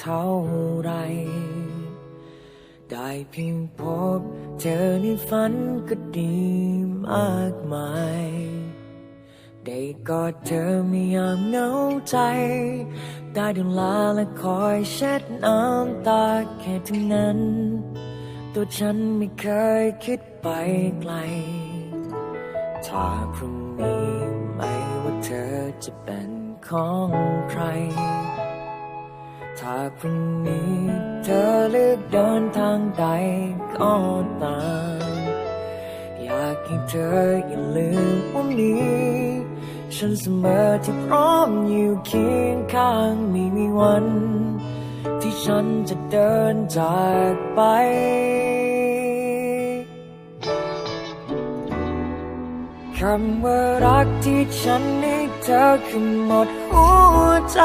เท่าไร ได้เพียงพบเธอในฝันก็ดีมากมาย ได้กอดเธอไม่ยามเหงาใจ ได้ดูแลและคอยเช็ดน้ำตาแค่ทั้งนั้น ตัวฉันไม่เคยคิดไปไกล ถ้าพรุ่งนี้ไม่ว่าเธอจะเป็นของใคร ถ้าพรุ่งนี้เธอเลือกเดินทางใดก็ตาม อยากให้เธออย่าลืมว่ามีฉันเสมอที่พร้อมอยู่เคียงข้างไม่มีวัน ที่ฉันจะเดินจากไปคำว่ารักที่ฉันให้เธอคือหมดหัวใจ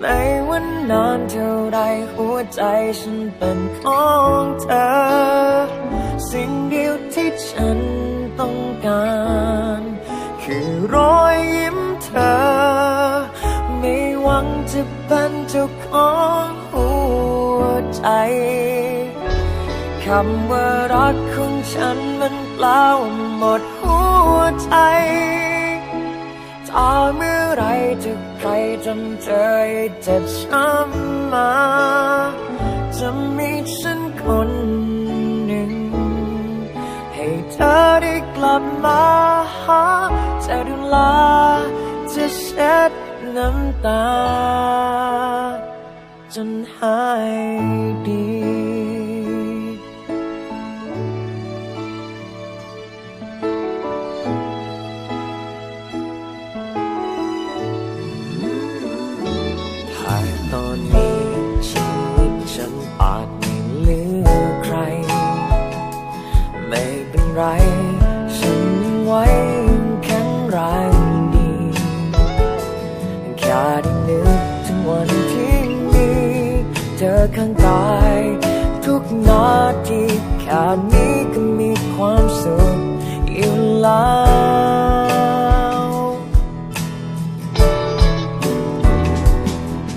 ไม่ว่านานเท่าไรหัวใจฉันเป็นของเธอ สิ่งเดียวที่ฉันต้องการ คือรอยยิ้มเธอ ไม่หวังจะเป็นเจ้าของหัวใจคำว่ารักของฉันมันเปล่าหมดหัวใจ ถ้าเมื่อไรจะใครจำเธอให้เจ็บช้ำมา จะมีฉันคนหนึ่ง ให้เธอได้กลับมาหาจะดูแลจะเช็ดน้ำตา จนหายดี ไร ฉันยังไว้แข็งแรงดีแค่ได้นึกถึงวันที่มีเธอข้างกายทุกนาทีแค่นี้ก็มีความสุขอยู่แล้ว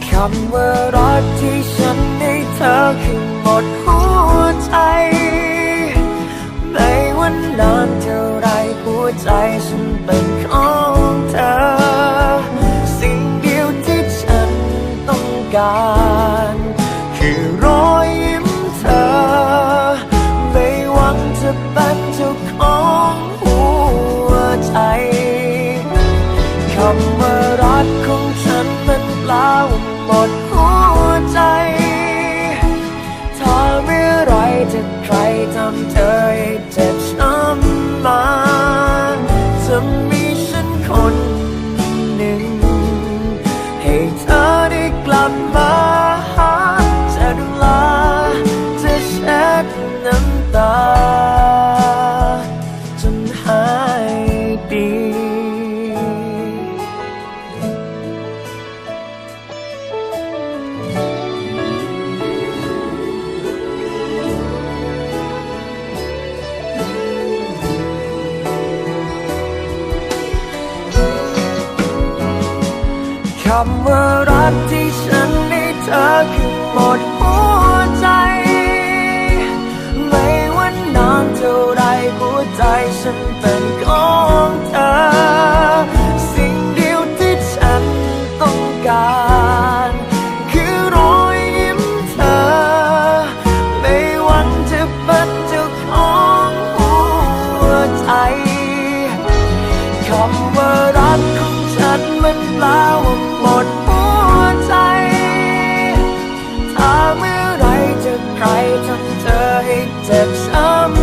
คำว่ารักที่ฉันให้เธอคือหมดหัวใจ ฉันเป็นของเธอ สิ่งเดียวที่ฉันต้องการ คือรอยยิ้มเธอ ไม่หวังจะเป็นเจ้าของหัวใจคำว่ารักของฉันมันเปล่าหมดหัวใจ ถ้าเมื่อไรจะใครทำเธอำว่ารักที่ฉันให้เธอคือหมดหัวใจ ไม่ว่านานเท่าไรหัวใจฉันเป็นของเธอ สิ่งเดียวที่ฉันต้องการ คือรอยยิ้มเธอ ไม่วังจะเป็นเจ้าของหัวใจ คำว่ารักของ ฉันมันเปล่าหมดหัวใจถ้าเมื่อไรจะใครทำเธอให้เจ็บช้ำ